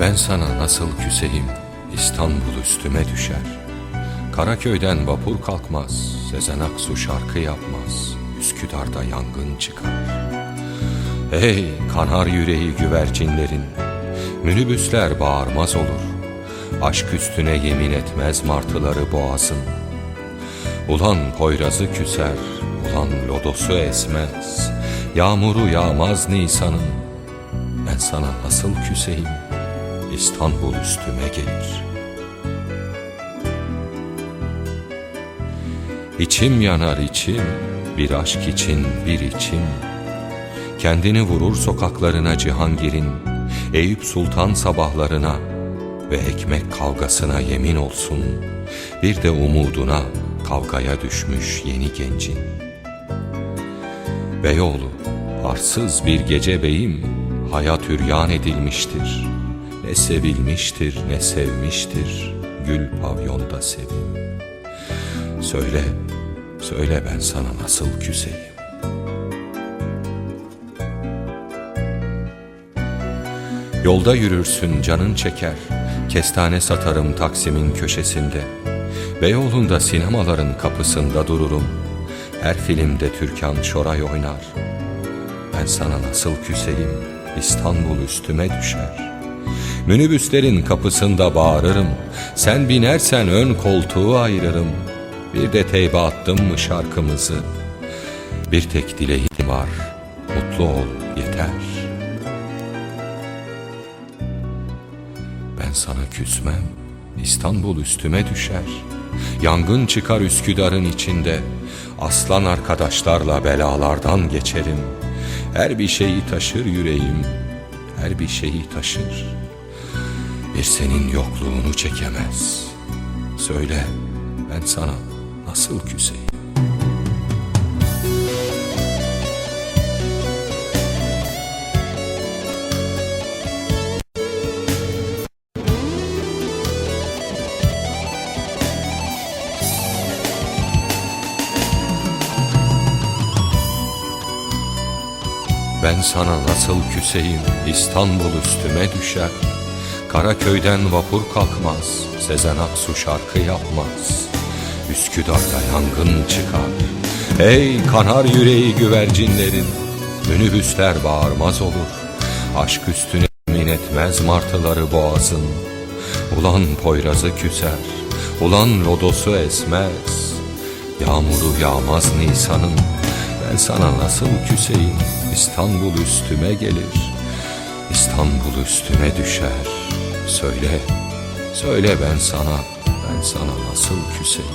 Ben sana nasıl küseyim İstanbul üstüme düşer. Karaköy'den vapur kalkmaz Sezen Aksu şarkı yapmaz Üsküdar'da yangın çıkar. Hey kanar yüreği güvercinlerin Minibüsler bağırmaz olur. Aşk üstüne yemin etmez martıları boğazın. Ulan Poyraz'ı küser Ulan lodosu esmez. Yağmuru yağmaz Nisan'ın. Ben sana nasıl küseyim İstanbul üstüme gelir. İçim yanar içim Bir aşk için bir içim. Kendini vurur sokaklarına Cihangir'in Eyüp Sultan sabahlarına Ve ekmek kavgasına yemin olsun Bir de umuduna kavgaya düşmüş yeni gencin. Beyoğlu arsız bir gece beyim Hayat üryan edilmiştir Ne sevilmiştir ne sevmiştir. Gül pavyonda sevim. Söyle, söyle ben sana nasıl küseyim? Yolda yürürsün canın çeker. Kestane satarım Taksim'in köşesinde. Beyoğlu'nda sinemaların kapısında dururum. Her filmde Türkan Şoray oynar. Ben sana nasıl küseyim? İstanbul üstüme düşer Minibüslerin kapısında bağırırım. Sen binersen ön koltuğu ayırırım. Bir de teybe attım mı şarkımızı. Bir tek dileğim var. Mutlu ol yeter. Ben sana küsmem. İstanbul üstüme düşer. Yangın çıkar Üsküdar'ın içinde. Aslan arkadaşlarla belalardan geçerim. Her bir şeyi taşır yüreğim. Her bir şeyi taşır Bir senin yokluğunu çekemez. Söyle ben sana nasıl küseyim? Ben sana nasıl küseyim? İstanbul üstüme düşer Karaköy'den vapur kalkmaz Sezen Aksu şarkı yapmaz. Üsküdar'da yangın çıkar. Ey kanar yüreği güvercinlerin Minibüsler bağırmaz olur. Aşk üstüne min etmez martıları boğazın. Ulan Poyraz'ı küser Ulan lodosu esmez. Yağmuru yağmaz Nisan'ın Ben sana nasıl küseyim? İstanbul üstüme gelir İstanbul üstüme düşer Söyle, söyle ben sana Ben sana nasıl küseyim